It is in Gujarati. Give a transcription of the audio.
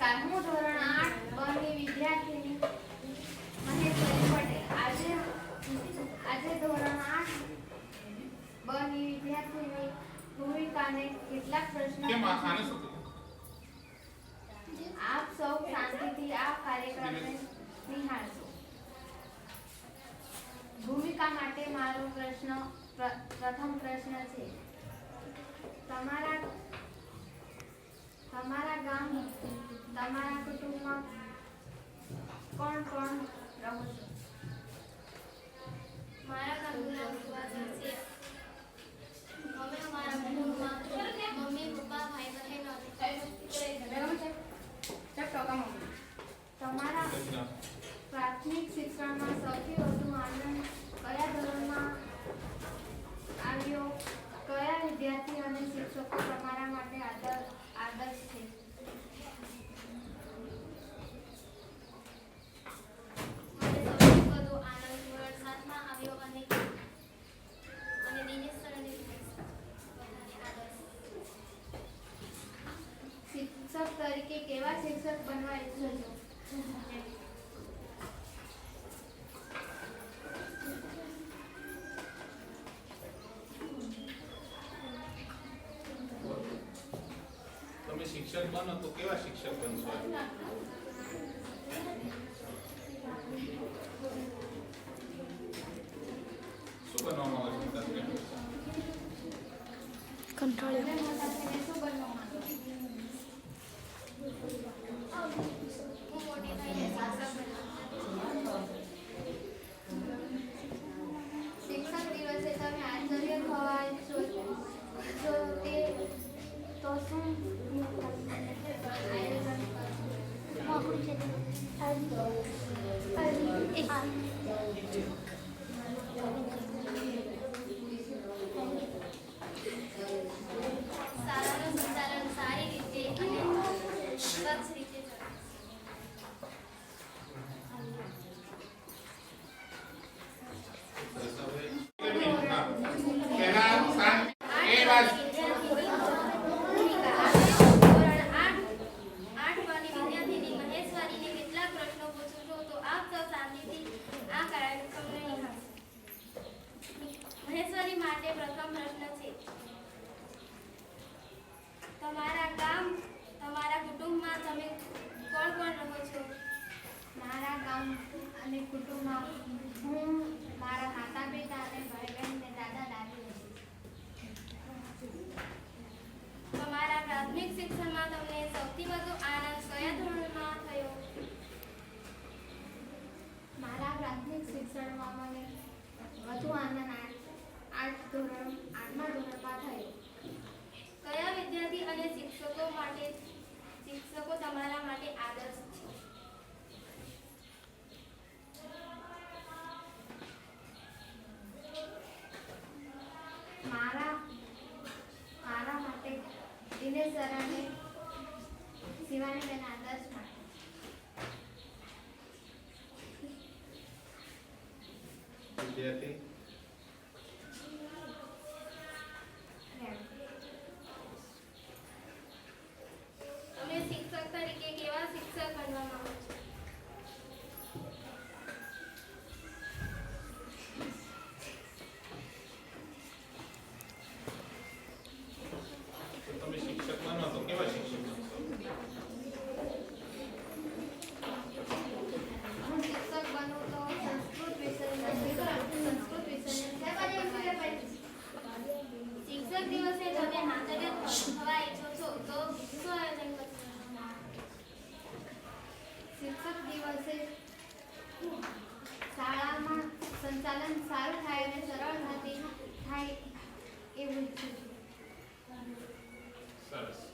નમસ્કાર હું ધોરણ આઠ બની વિદ્યાર્થીની મહેશ્વરી પટેલ આજે આજે ધોરણ આઠ બની વિદ્યાર્થીની ભૂમિકાને કેટલાક પ્રશ્નો? આપ સૌ શાંતિથી આ કાર્યક્રમને નિહાળશો. ભૂમિકા માટે મારો પ્રશ્ન પ્ર- પ્રથમ પ્રશ્ન છે. તમારા તમારા ગામ તમારા કુટુંબમાં કોણ કોણ રહો છો મારા ગામનું નામ સુવાસર છે અમે અમારા કુટુંબમાં મમ્મી પપ્પા ભાઈ બહેન અને તમારા પ્રાથમિક શિક્ષણમાં સૌથી શિક્ષક તરીકે કેવા શિક્ષક બનવા ઈચ્છો છો તમે શિક્ષક બનો તો કેવા શિક્ષક બનશો શું બનવામાં આવે છે તમને? શિક્ષક દિવસે તમે આચાર્ય ખવાય તે શું શાળાનું સંચાલન સારી રીતે અને સ્વચ્છ રીતે ચલાવવું. સરસ હવે હા. પહેલા શાંત એ વાત ધોરણ આઠ આઠ વાળી વિદ્યાર્થીની મહેશ્વરીને કેટલાક પ્રશ્નો પૂછું છું તો આપ સૌ શાંતિથી આ કાર્યક્રમને નિહાળો. મહેશ્વરી માટે પ્રથમ પ્રશ્ન છે તમારા ગામ તમારા કુટુંબમાં તમે કોણ કોણ રહો છો ગામ અને કુટુંબમાં હું, મારા માતા પિતા અને ભાઈ બહેન ને દાદા દાદી તમારા પ્રાથમિક શિક્ષણમાં તમને સૌથી વધુ આનંદ કયા ધોરણમાં થયો? મારા પ્રાથમિક શિક્ષણમાં મને વધુ આનંદ આઠ ધોરણ, આઠમા ધોરણમાં થયો. કયા વિદ્યાર્થી અને શિક્ષકો માટે, શિક્ષકો તમારા માટે આદર્શ છે? દિનેશ સર અને શિવાની બેન આદર્શ માટે વિદ્યાર્થી શાળામાં સંચાલન સારું થાય અને સરળતાથી થાય એવું ઈચ્છું છું. સરસ.